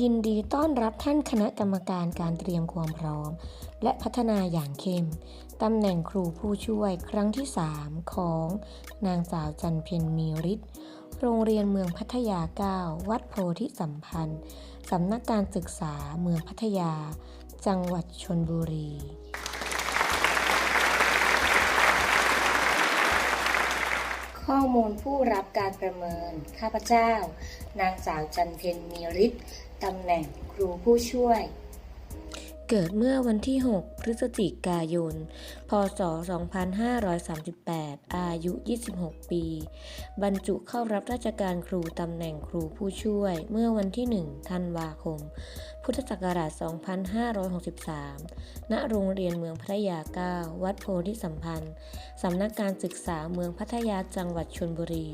ยินดีต้อนรับท่านคณะกรรมการการเตรียมความพร้อม และพัฒนาอย่างเข้ม ตำแหน่งครูผู้ช่วยครั้งที่ 3 ของ นางสาวจันเพ็ญมีฤทธิ์โรงเรียนเมืองพัทยา 9 วัดโพธิสัมพันธ์ สำนักการศึกษาเมืองพัทยา จังหวัดชนบุรี ข้อมูลผู้รับการประเมิน ข้าพเจ้า นางสาวจันเพ็ญมีฤทธิ์ตำแหน่งครูผู้ช่วย เกิดเมื่อวันที่ 6 พฤศจิกายน พศ 2538 อายุ 26 ปี บรรจุเข้ารับราชการครูตำแหน่งครูผู้ช่วย เมื่อวันที่ 1 ธันวาคม พุทธศักราช 2563 ณ โรงเรียนเมืองพัทยา 9 วัดโพธิสัมพันธ์ สำนักการศึกษาเมืองพัทยาจังหวัดชลบุรี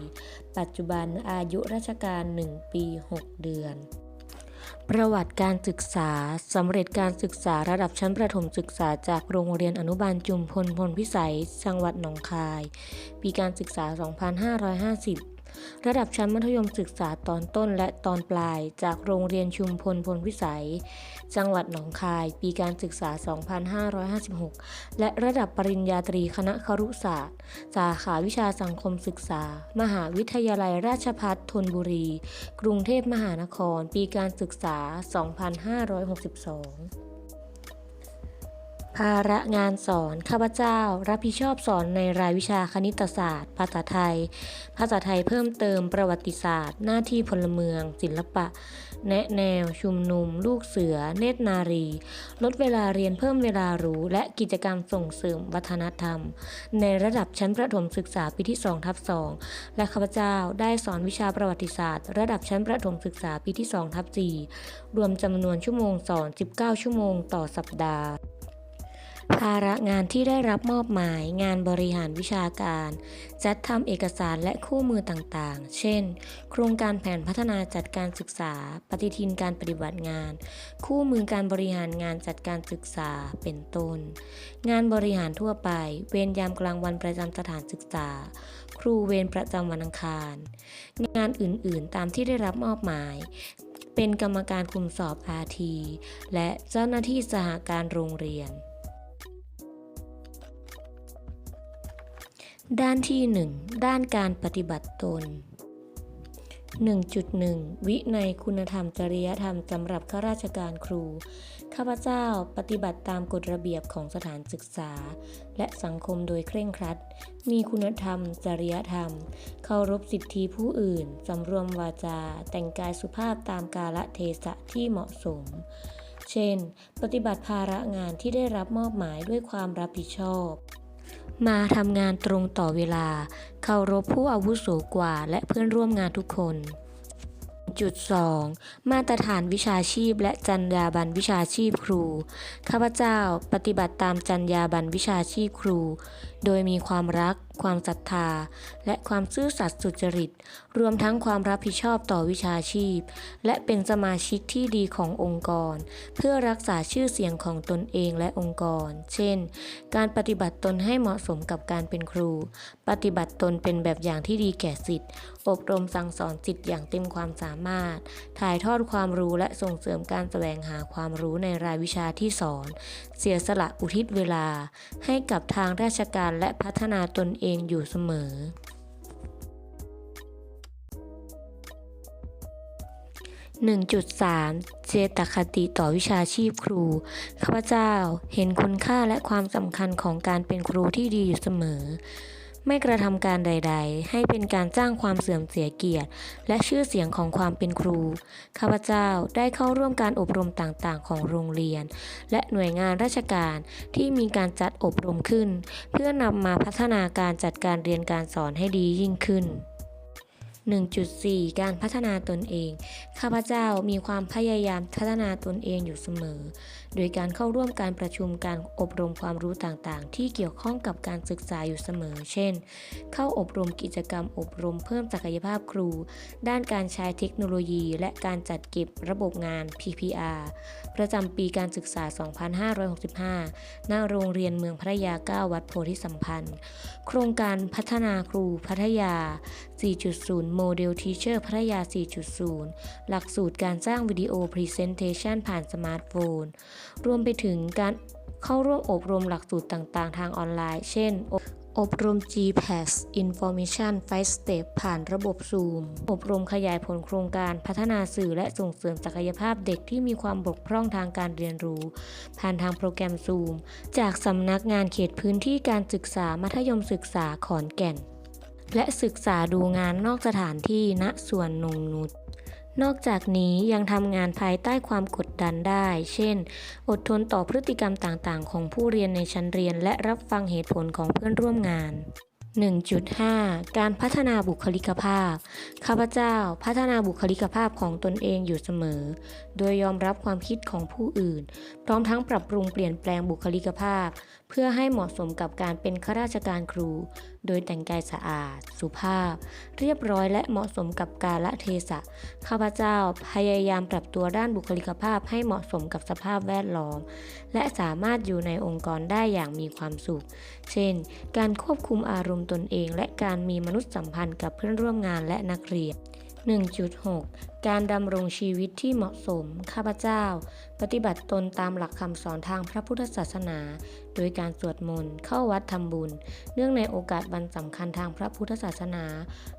ปัจจุบันอายุราชการ 1 ปี 6 เดือน ประวัติการศึกษาสำเร็จการศึกษาระดับชั้นประถมศึกษาจากโรงเรียนอนุบาลจุมพลพลพิสัย จังหวัดหนองคาย ปีการศึกษา 2550 ระดับชั้นมัธยมศึกษาตอนต้นและตอนปลาย จากโรงเรียนชุมพลพลพิสัย จังหวัดหนองคาย ปีการศึกษา 2556 และระดับปริญญาตรีคณะครุศาสตร์ สาขาวิชาสังคมศึกษา มหาวิทยาลัยราชภัฏธนบุรี กรุงเทพมหานคร ปีการศึกษา 2562 ภาระงานสอน ข้าพเจ้า รับผิดชอบสอนในรายวิชาคณิตศาสตร์ ภาษาไทย ภาษาไทยเพิ่มเติมประวัติศาสตร์ หน้าที่พลเมือง ศิลปะ แนะแนว ชุมนุม ลูกเสือ เนตรนารี ลดเวลาเรียนเพิ่มเวลารู้ และกิจกรรมส่งเสริมวัฒนธรรม ในระดับชั้นประถมศึกษาปีที่2ทับ2และข้าพเจ้าได้สอนวิชาประวัติศาสตร์ ระดับชั้นประถมศึกษาปีที่2ทับ4รวมจำนวนชั่วโมงสอน 19 ชั่วโมงต่อสัปดาห์ ภาระงานที่ได้รับมอบหมายงานบริหารวิชาการ จัดทำเอกสารและคู่มือต่างๆ เช่น โครงการแผนพัฒนาจัดการศึกษา ปฏิทินการปฏิบัติงาน คู่มือการบริหารงานจัดการศึกษาเป็นต้น งานบริหารทั่วไป เวรยามกลางวันประจำสถานศึกษา ครูเวรประจำวันอังคาร งานอื่นๆ ตามที่ได้รับมอบหมายเป็นกรรมการคุมสอบอาทีและเจ้าหน้าที่สหการโรงเรียน ด้านที่ 1 ด้านการปฏิบัติตน 1.1 วินัยคุณธรรมจริยธรรมสำหรับข้าราชการครู ข้าพเจ้าปฏิบัติตามกฎระเบียบของสถานศึกษา และสังคมโดยเคร่งครัด มีคุณธรรม จริยธรรม เคารพสิทธิผู้อื่น สำรวมวาจา แต่งกายสุภาพตามกาลเทศะที่เหมาะสม เช่น ปฏิบัติภาระงานที่ได้รับมอบหมายด้วยความรับผิดชอบ มาทำงานตรงต่อเวลา เคารพผู้อาวุโสกว่าและเพื่อนร่วมงานทุกคน จุด 2 มาตรฐานวิชาชีพและจรรยาบรรณวิชาชีพครู ข้าพเจ้าปฏิบัติตามจรรยาบรรณวิชาชีพครู โดยมีความรัก ความศรัทธา และความซื่อสัตย์สุจริต รวมทั้งความรับผิดชอบต่อวิชาชีพ และเป็นสมาชิกที่ดีขององค์กร เพื่อรักษาชื่อเสียงของตนเองและองค์กร เช่น การปฏิบัติตนให้เหมาะสมกับการเป็นครู ปฏิบัติตนเป็นแบบอย่างที่ดีแก่สิทธิ์ อบรมสั่งสอนสิทธิ์อย่างเต็มความสามารถ ถ่ายทอดความรู้และส่งเสริมการแสวงหาความรู้ในรายวิชาที่สอน เสียสละอุทิศเวลา ให้กับทางราชการและพัฒนาตนเองอยู่เสมอ 1.3 เจตคติต่อวิชาชีพครู ข้าพเจ้าเห็นคุณค่าและความสำคัญของการเป็นครูที่ดีอยู่เสมอ ไม่กระทำการใด ๆ ให้เป็นการจ้างความเสื่อมเสียเกียรติ และชื่อเสียงของความเป็นครู ข้าพเจ้าได้เข้าร่วมการอบรมต่างๆ ของโรงเรียน และหน่วยงานราชการที่มีการจัดอบรมขึ้น เพื่อนำมาพัฒนาการจัดการเรียนการสอนให้ดียิ่งขึ้น 1.4 การพัฒนาตนเอง ข้าพเจ้ามีความพยายามพัฒนาตนเองอยู่เสมอ โดยการเข้าร่วมการประชุมการอบรมความรู้ต่างๆ ที่เกี่ยวข้องกับการศึกษาอยู่เสมอ เช่น เข้าอบรมกิจกรรมอบรมเพิ่มศักยภาพครู ด้านการใช้เทคโนโลยี และการจัดเก็บระบบงาน PPR ประจำปีการศึกษา 2565 ณ โรงเรียนเมืองพัทยา 9 วัดโพธิสัมพันธ์ โครงการพัฒนาครูพัทยา 4.0โมเดลทีเชอร์พัทยา 4.0 หลักสูตรการสร้างวิดีโอพรีเซนเทชันผ่านสมาร์ทโฟน รวมไปถึงการเข้าร่วมอบรมหลักสูตรต่างๆ ทางออนไลน์ เช่น อบรม GPAS Information 5 Step ผ่านระบบ Zoom อบรมขยายผลโครงการพัฒนาสื่อและส่งเสริมศักยภาพเด็กที่มีความบกพร่องทางการเรียนรู้ ผ่านทางโปรแกรม Zoom จากสำนักงานเขตพื้นที่การศึกษามัธยมศึกษาขอนแก่น และศึกษาดูงานนอกสถานที่ณสวนนงนุชนอกจากนี้ยังทำงานภายใต้ความกดดันได้ เช่น อดทนต่อพฤติกรรมต่างๆ ของผู้เรียนในชั้นเรียน และรับฟังเหตุผลของเพื่อนร่วมงาน 1.5 การพัฒนาบุคลิกภาพ ข้าพเจ้าพัฒนาบุคลิกภาพของตนเองอยู่เสมอ โดยยอมรับความคิดของผู้อื่น พร้อมทั้งปรับปรุงเปลี่ยนแปลงบุคลิกภาพ เพื่อให้เหมาะสมกับการเป็นข้าราชการครู โดยแต่งกายสะอาด สุภาพ เรียบร้อยและเหมาะสมกับกาลเทศะ ข้าพเจ้าพยายามปรับตัวด้านบุคลิกภาพให้เหมาะสมกับสภาพแวดล้อม และสามารถอยู่ในองค์กรได้อย่างมีความสุข เช่น การควบคุมอารมณ์ตนเอง และการมีมนุษยสัมพันธ์กับเพื่อนร่วมงานและนักเรียน 1.6 การดำรงชีวิตที่เหมาะสม ข้าพเจ้า ปฏิบัติตนตามหลักคำสอนทางพระพุทธศาสนา โดยการสวดมนต์ เข้าวัดทำบุญ เนื่องในโอกาสวันสำคัญทางพระพุทธศาสนา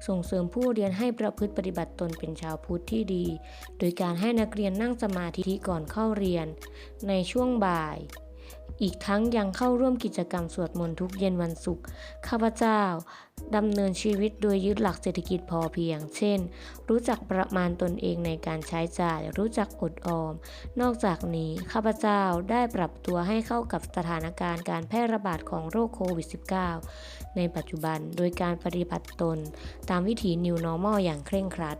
ส่งเสริมผู้เรียนให้ประพฤติปฏิบัติตนเป็นชาวพุทธที่ดี โดยการให้นักเรียนนั่งสมาธิก่อนเข้าเรียน ในช่วงบ่าย อีกทั้งยังเข้าร่วมกิจกรรมสวดมนต์ทุกเย็นวันศุกร์ ข้าพเจ้าดำเนินชีวิตโดยยึดหลักเศรษฐกิจพอเพียง เช่น รู้จักประมาณตนเองในการใช้จ่าย รู้จักอดออม นอกจากนี้ข้าพเจ้าได้ปรับตัวให้เข้ากับสถานการณ์การแพร่ระบาดของโรคโควิด -19 ในปัจจุบันโดยการปฏิบัติตน ตามวิถี New Normal อย่างเคร่งครัด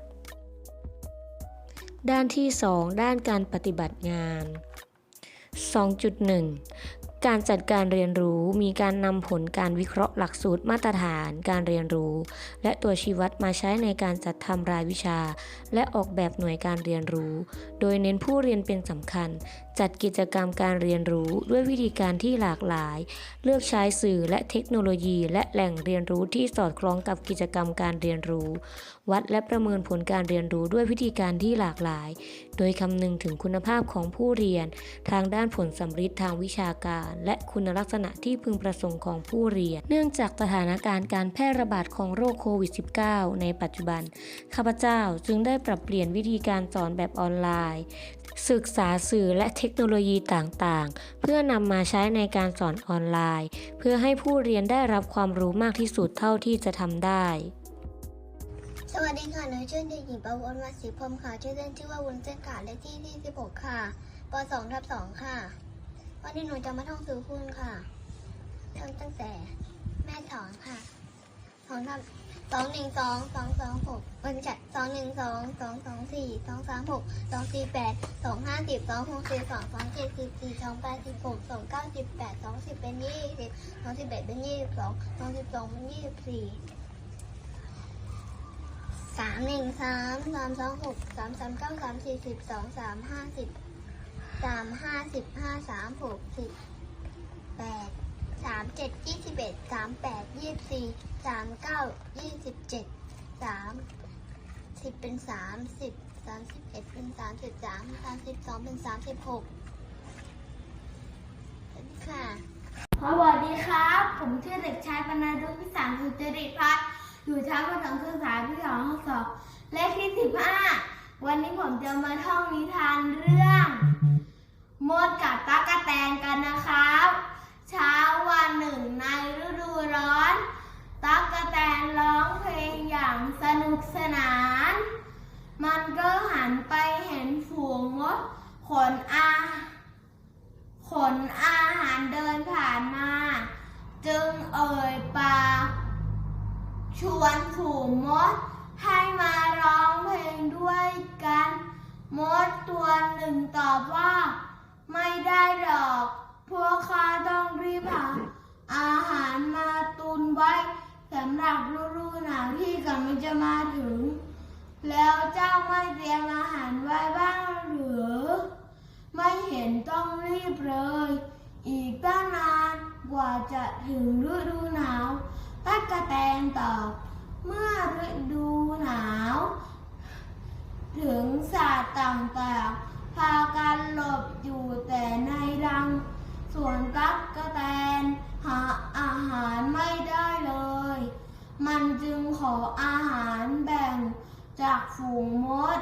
ด้านที่ 2 ด้านการปฏิบัติงาน 2.1 การจัดการเรียนรู้มีการนำผลการวิเคราะห์หลักสูตรมาตรฐานการเรียนรู้ และตัวชี้วัดมาใช้ในการจัดทำรายวิชา และออกแบบหน่วยการเรียนรู้ โดยเน้นผู้เรียนเป็นสำคัญ จัดกิจกรรมการเรียนรู้ด้วยวิธีการที่หลากหลาย เลือกใช้สื่อและเทคโนโลยี และแหล่งเรียนรู้ที่สอดคล้องกับกิจกรรมการเรียนรู้ วัดและประเมินผลการเรียนรู้ด้วยวิธีการที่หลากหลาย โดยคำนึงถึงคุณภาพของผู้เรียน ทางด้านผลสำฤทธิ์ทางวิชาการ และคุณลักษณะที่พึงประสงค์ของผู้เรียน เนื่องจากสถานการณ์การแพร่ระบาดของโรคโควิด -19 ในปัจจุบัน ข้าพเจ้าจึงได้ปรับเปลี่ยนวิธีการสอนแบบออนไลน์ ศึกษาสื่อและเทคคโนโลยีต่างๆ เพื่อนำมาใช้ในการสอนออนไลน์ เพื่อให้ผู้เรียนได้รับความรู้มากที่สุดเท่าที่จะทำได้ สวัสดีค่ะหนูชื่อเด็กหญิงประวนมาศรีพรมค่ะชื่อเล่นชื่อว่าวุ้นเส้นค่ะเลขที่ที่16ค่ะป 2 ทับ2ค่ะ วันนี้หนูจะมาท่องสื่อคุณค่ะท่องตั้งแต่แม่สอนค่ะสองทับ สองหนึ่งสองสองสองหกวันจัดสองหนึ่งสองสองสองสี่สองสามหกสองสี่แปดสองห้าสิบสองหกสิบสองสองเจ็ดสิบสี่สองแปดสิบหกสองเก้าสิบแปดสองสิบเป็นยี่สิบสองสิบเอ็ดเป็นยี่สิบสองสองสิบสองเป็นยี่สิบสี่สามหนึ่งสามสามสองหกสามสามเก้าสามสี่สิบสองสามห้าสิบสามห้าสิบห้าสามหกสิบแปด สามเจ็ดยี่สิบเอ็ดสามแปดยี่สี่สามเก้ายี่สิบเจ็ดสามสิบเป็นสามสิบสามสิบเอ็ดเป็นสามสิบสามสามสิบสองเป็นสามสิบหกสวัสดีค่ะสวัสดีครับ ผมชื่อเด็กชายปนาดุพิสารสุจริตพัฒน์อยู่ชั้นประถมศึกษาปีสองห้องสองเลขที่สิบห้าวันนี้ผมจะมาท่องนิทานเรื่อง มดกับตั๊กแตนกันนะครับ เช้าวันหนึ่งในฤดูร้อน ตั๊กแตนร้องเพลงอย่างสนุกสนาน มันก็หันไปเห็นฝูงมดขนอาขนอาหารเดินผ่านมา จึงเอ่ยปากชวนฝูงมดให้มาร้องเพลงด้วยกัน มดตัวหนึ่งตอบว่า ไม่ได้หรอก พวกข้าต้องรีบ หาอาหารมาตุนไว้สำหรับฤดูหนาวที่กำลังจะมาถึง แล้วเจ้าไม่เตรียมอาหารไว้บ้างหรือ ไม่เห็นต้องรีบเลย อีกตั้งนานกว่าจะถึงฤดูหนาวตั๊กกะแตนตอบเมื่อฤดูหนาว ถึงสัตว์ต่างๆพากันหลบอยู่แต่ใน ส่วนตั๊กกะแตนหาอาหารไม่ได้เลย มันจึงขออาหารแบ่งจากฝูงมด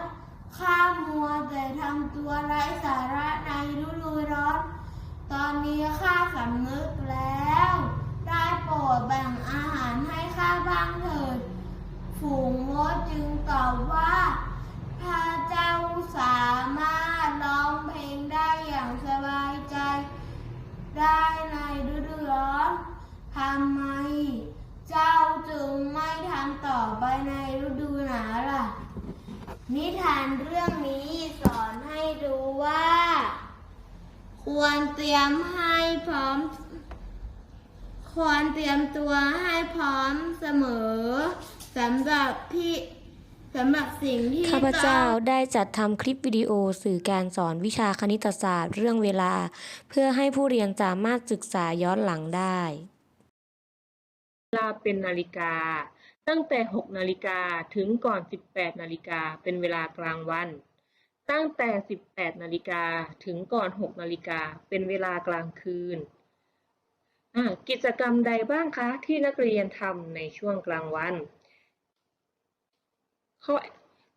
ข้ามัวแต่ทำตัวไร้สาระในฤดูร้อน ตอนนี้ข้าสำนึกแล้ว ได้โปรดแบ่งอาหารให้ข้าบ้างเถิด ฝูงมดจึงตอบว่าถ้าเจ้าสาม ทำไม เจ้าจึงไม่ทำต่อไปในฤดูหนาวล่ะ นิทานเรื่องนี้สอนให้รู้ว่า ควรเตรียมให้พร้อม ควรเตรียมตัวให้พร้อมเสมอสำหรับที่สำหรับสิ่งที่ข้าพเจ้าต้องได้จัดทำคลิปวิดีโอสื่อการสอนวิชาคณิตศาสตร์เรื่องเวลา เพื่อให้ผู้เรียนสามารถศึกษาย้อนหลังได้ เวลาเป็นนาฬิกา ตั้งแต่6นาฬิกาถึงก่อน18นาฬิกาเป็นเวลากลางวัน ตั้งแต่18นาฬิกาถึงก่อน6นาฬิกาเป็นเวลากลางคืน กิจกรรมใดบ้างคะ ที่นักเรียนทำในช่วงกลางวันข้อ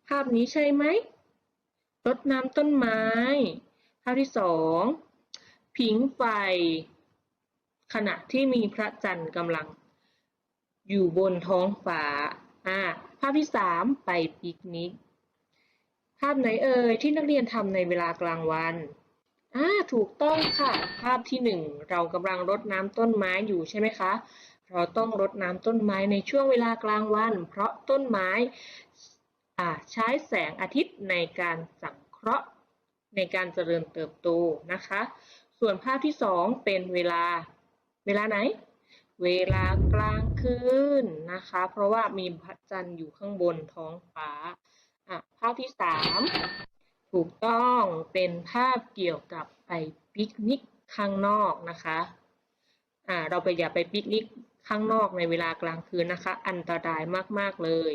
ภาพนี้ใช่ไหมรดน้ำต้นไม้ ภาพที่สองผิงไฟ ขณะที่มีพระจันทร์กำลัง อยู่บนท้องฟ้าอ่าภาพที่สามไปปิกนิก ภาพไหนเอ่ยที่นักเรียนทำในเวลากลางวันอ่าถูกต้องค่ะ ภาพที่หนึ่งเรากำลังรดน้ำต้นไม้อยู่ใช่ไหมคะ เราต้องรดน้ำต้นไม้ในช่วงเวลากลางวัน เพราะต้นไม้อ่าใช้แสงอาทิตย์ในการสังเคราะห์ในการเจริญเติบโตนะคะ ส่วนภาพที่สองเป็นเวลาเวลาไหน เวลากลางคืนนะคะ เพราะว่ามีพระจันทร์อยู่ข้างบนท้องฟ้าอะภาพที่สามถูกต้องเป็นภาพเกี่ยวกับไปปิกนิกข้างนอกนะคะอ่าเราไปอย่าไปปิกนิกข้างนอกในเวลากลางคืนนะคะ อันตรายมาก ๆ เลย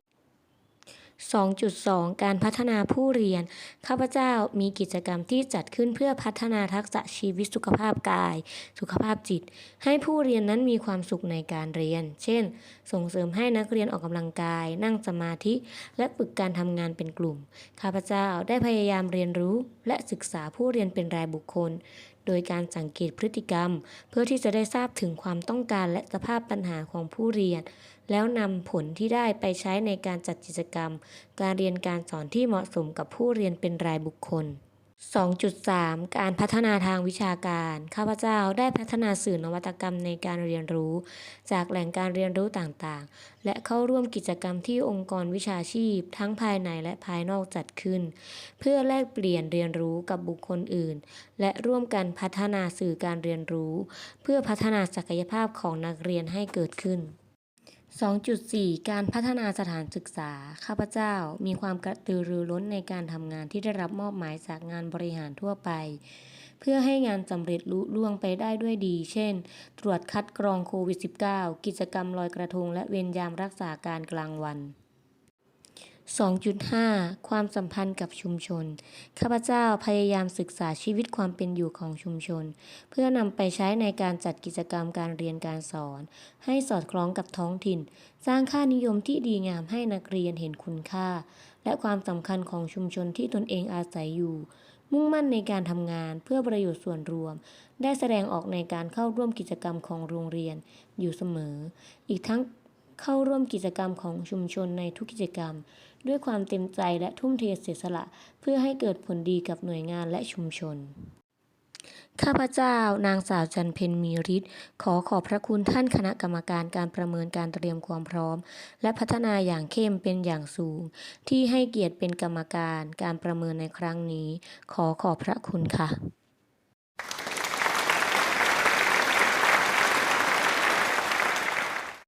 2.2 การพัฒนาผู้เรียน ข้าพเจ้ามีกิจกรรมที่จัดขึ้นเพื่อพัฒนาทักษะชีวิตสุขภาพกาย สุขภาพจิต ให้ผู้เรียนนั้นมีความสุขในการเรียน เช่น ส่งเสริมให้นักเรียนออกกำลังกาย นั่งสมาธิ และฝึกการทำงานเป็นกลุ่ม ข้าพเจ้าได้พยายามเรียนรู้ และศึกษาผู้เรียนเป็นรายบุคคล โดยการสังเกตพฤติกรรม เพื่อที่จะได้ทราบถึงความต้องการและสภาพปัญหาของผู้เรียน แล้วนำผลที่ได้ไปใช้ในการจัดกิจกรรม การเรียนการสอนที่เหมาะสมกับผู้เรียนเป็นรายบุคคล 2.3 การพัฒนาทางวิชาการ ข้าพเจ้าได้พัฒนาสื่อนวัตกรรมในการเรียนรู้ จากแหล่งการเรียนรู้ต่างๆ และเข้าร่วมกิจกรรมที่องค์กรวิชาชีพ ทั้งภายในและภายนอกจัดขึ้น เพื่อแลกเปลี่ยนเรียนรู้กับบุคคลอื่น และร่วมกันพัฒนาสื่อการเรียนรู้ เพื่อพัฒนาศักยภาพของนักเรียนให้เกิดขึ้น 2.4 การพัฒนาสถานศึกษา ข้าพเจ้ามีความกระตือรือร้นในการทำงานที่ได้รับมอบหมายจากงานบริหารทั่วไป เพื่อให้งานสำเร็จลุล่วงไปได้ด้วยดี เช่น ตรวจคัดกรองโควิด -19 กิจกรรมลอยกระทงและเวรยามรักษาการกลางวัน 2.5 ความสัมพันธ์กับชุมชน ข้าพเจ้าพยายามศึกษาชีวิตความเป็นอยู่ของชุมชน เพื่อนำไปใช้ในการจัดกิจกรรมการเรียนการสอน ให้สอดคล้องกับท้องถิ่น สร้างค่านิยมที่ดีงามให้นักเรียนเห็นคุณค่า และความสำคัญของชุมชนที่ตนเองอาศัยอยู่ มุ่งมั่นในการทำงานเพื่อประโยชน์ส่วนรวม ได้แสดงออกในการเข้าร่วมกิจกรรมของโรงเรียนอยู่เสมอ อีกทั้ง เข้าร่วมกิจกรรมของชุมชนในทุกกิจกรรม ด้วยความเต็มใจและทุ่มเทเสียสละ เพื่อให้เกิดผลดีกับหน่วยงานและชุมชนข้าพเจ้านางสาวจันเพนมีฤทธิ์ขอขอบพระคุณท่านคณะกรรมการการประเมินการเตรียมความพร้อม และพัฒนาอย่างเข้มเป็นอย่างสูง ที่ให้เกียรติเป็นกรรมการการประเมินในครั้งนี้ ขอขอบพระคุณค่ะ